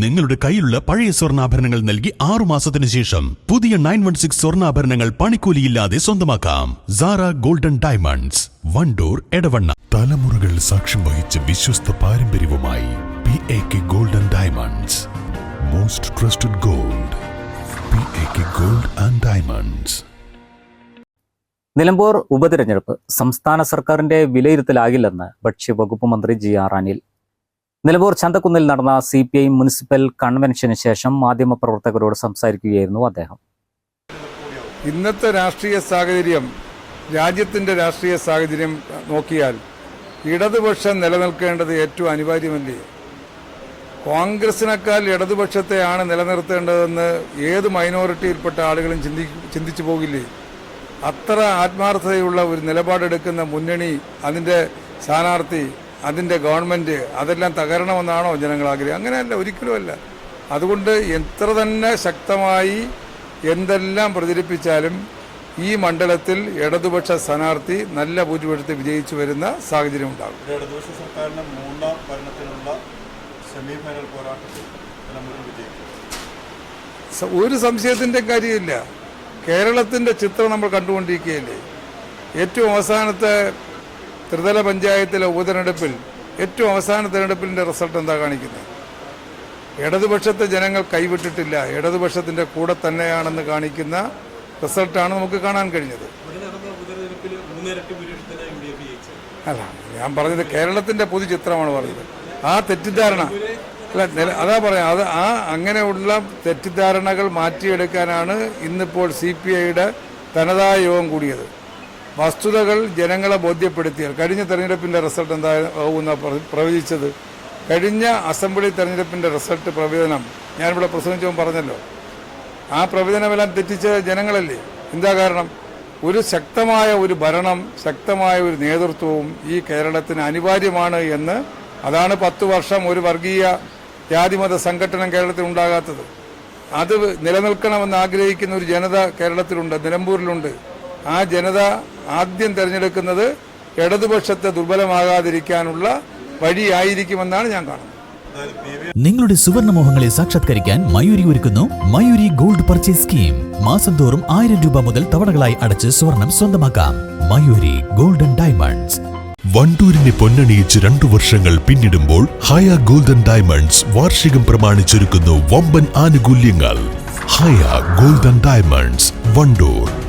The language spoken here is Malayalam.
നിങ്ങളുടെ കയ്യിലുള്ള പഴയ സ്വർണാഭരണങ്ങൾ നൽകി ആറു മാസത്തിന് ശേഷം പുതിയ നയൻ വൺ സിക്സ് സ്വർണാഭരണങ്ങൾ പണിക്കൂലിയില്ലാതെ സ്വന്തമാക്കാം. Sara golden diamonds Wandoor Edavanna. തലമുറകൾ സാക്ഷ്യം വഹിച്ച വിശ്വസ്ത പാരമ്പര്യവുമായി P A K golden diamonds most trusted gold P A K gold and diamonds Nilambur ഉപതിരഞ്ഞെടുപ്പ് സംസ്ഥാന സർക്കാരിന്റെ വിലയിരുത്തലാകില്ലെന്ന് ഭക്ഷ്യവകുപ്പ് മന്ത്രി ജി ആർ അനിൽ നിലമ്പൂർ ചന്തക്കുന്നിൽ നടന്ന സി പി ഐ മുനിസിപ്പൽ കൺവെൻഷന് ശേഷം മാധ്യമപ്രവർത്തകരോട് സംസാരിക്കുകയായിരുന്നു അദ്ദേഹം. ഇന്നത്തെ രാഷ്ട്രീയ സാഹചര്യം രാജ്യത്തിന്റെ രാഷ്ട്രീയ സാഹചര്യം നോക്കിയാൽ ഇടതുപക്ഷം നിലനിൽക്കേണ്ടത് ഏറ്റവും അനിവാര്യമല്ലേ? കോൺഗ്രസിനേക്കാൾ ഇടതുപക്ഷത്തെയാണ് നിലനിർത്തേണ്ടതെന്ന് ഏത് മൈനോറിറ്റിയിൽപ്പെട്ട ആളുകളും ചിന്തി ചിന്തിച്ചു പോകില്ലേ? അത്ര ആത്മാർത്ഥതയുള്ള ഒരു നിലപാടെടുക്കുന്ന മുന്നണി അതിന്റെ സ്ഥാനാർത്ഥി അതിന്റെ ഗവൺമെന്റ് അതെല്ലാം തകരണമെന്നാണോ ജനങ്ങൾ ആഗ്രഹം? അങ്ങനെയല്ല ഒരിക്കലുമല്ല അതുകൊണ്ട് എത്ര തന്നെ ശക്തമായി എന്തെല്ലാം പ്രചരിപ്പിച്ചാലും ഈ മണ്ഡലത്തിൽ ഇടതുപക്ഷ സ്ഥാനാർത്ഥി നല്ല ഭൂരിപക്ഷത്തിൽ വിജയിച്ചു വരുന്ന സാഹചര്യം ഉണ്ടാകും. ഇടതുപക്ഷ സർക്കാരിന്റെ മൂന്നാം ഭരണത്തിനുള്ള സെമിഫൈനൽ പോരാട്ടത്തിൽ ഒരു സംശയത്തിന്റെ കാര്യമില്ല. കേരളത്തിന്റെ ചിത്രം നമ്മൾ കണ്ടുകൊണ്ടിരിക്കുകയല്ലേ? ഏറ്റവും അവസാനത്തെ ത്രിതല പഞ്ചായത്തിലെ ഉപതെരഞ്ഞെടുപ്പിൽ ഏറ്റവും അവസാന തെരഞ്ഞെടുപ്പിന്റെ റിസൾട്ട് എന്താ കാണിക്കുന്നത്? ഇടതുപക്ഷത്തെ ജനങ്ങൾ കൈവിട്ടിട്ടില്ല. ഇടതുപക്ഷത്തിന്റെ കൂടെ തന്നെയാണെന്ന് കാണിക്കുന്ന റിസൾട്ടാണ് നമുക്ക് കാണാൻ കഴിഞ്ഞത്. അല്ല ഞാൻ പറഞ്ഞത് കേരളത്തിന്റെ പൊതുചിത്രമാണ് പറഞ്ഞത്. ആ തെറ്റിദ്ധാരണ അല്ല അതാ പറയാം അത് ആ അങ്ങനെയുള്ള തെറ്റിദ്ധാരണകൾ മാറ്റിയെടുക്കാനാണ് ഇന്നിപ്പോൾ സി പി ഐയുടെ തനതായ യോഗം കൂടിയത്. വസ്തുതകൾ ജനങ്ങളെ ബോധ്യപ്പെടുത്തിയാൽ കഴിഞ്ഞ തെരഞ്ഞെടുപ്പിന്റെ റിസൾട്ട് എന്തായാലും പ്രവചിച്ചത്. കഴിഞ്ഞ അസംബ്ലി തെരഞ്ഞെടുപ്പിന്റെ റിസൾട്ട് പ്രവചനം. ഞാനിവിടെ പ്രസംഗിച്ചവൻ പറഞ്ഞല്ലോ. ആ പ്രവചനമെല്ലാം തെറ്റിച്ച ജനങ്ങളല്ലേ? എന്താ കാരണം? ഒരു ശക്തമായ ഒരു ഭരണം ശക്തമായ ഒരു നേതൃത്വവും ഈ കേരളത്തിന് അനിവാര്യമാണ് എന്ന് അതാണ് പത്ത് വർഷം ഒരു വർഗീയ ജാതിമത സംഘടന കേരളത്തിൽ ഉണ്ടാകാത്തത്. അത് നിലനിൽക്കണമെന്ന് ആഗ്രഹിക്കുന്ന ഒരു ജനത കേരളത്തിലുണ്ട് നിലമ്പൂരിലുണ്ട്. ആ ജനത ആദ്യം തിരഞ്ഞെടുക്കുന്നത് ഇടതുപക്ഷത്തെ ദുർബലമാകാതിരിക്കാനുള്ള വഴിയായിരിക്കുമെന്നാണ് ഞാൻ കാണുന്നത്. നിങ്ങളുടെ സുവർണ മോഹങ്ങളെ സുവർണമോഹങ്ങളെ സാക്ഷാത്കരിക്കാൻ മയൂരി ഒരുക്കുന്നു മയൂരി ഗോൾഡ് പർച്ചേസ് സ്കീം. മാസം തോറും ആയിരം രൂപ മുതൽ തവണകളായി അടച്ച് സ്വർണം സ്വന്തമാക്കാം. Mayuri golden diamonds. വണ്ടൂരിനെ പൊന്നണിയിച്ച് രണ്ടു വർഷങ്ങൾ പിന്നിടുമ്പോൾ ഹയ ഗോൾഡൻ ഡയമണ്ട്സ് വാർഷികം പ്രമാണിച്ചൊരുക്കുന്നു വമ്പൻ ആനുകൂല്യങ്ങൾ. Haya golden diamonds Wandoor.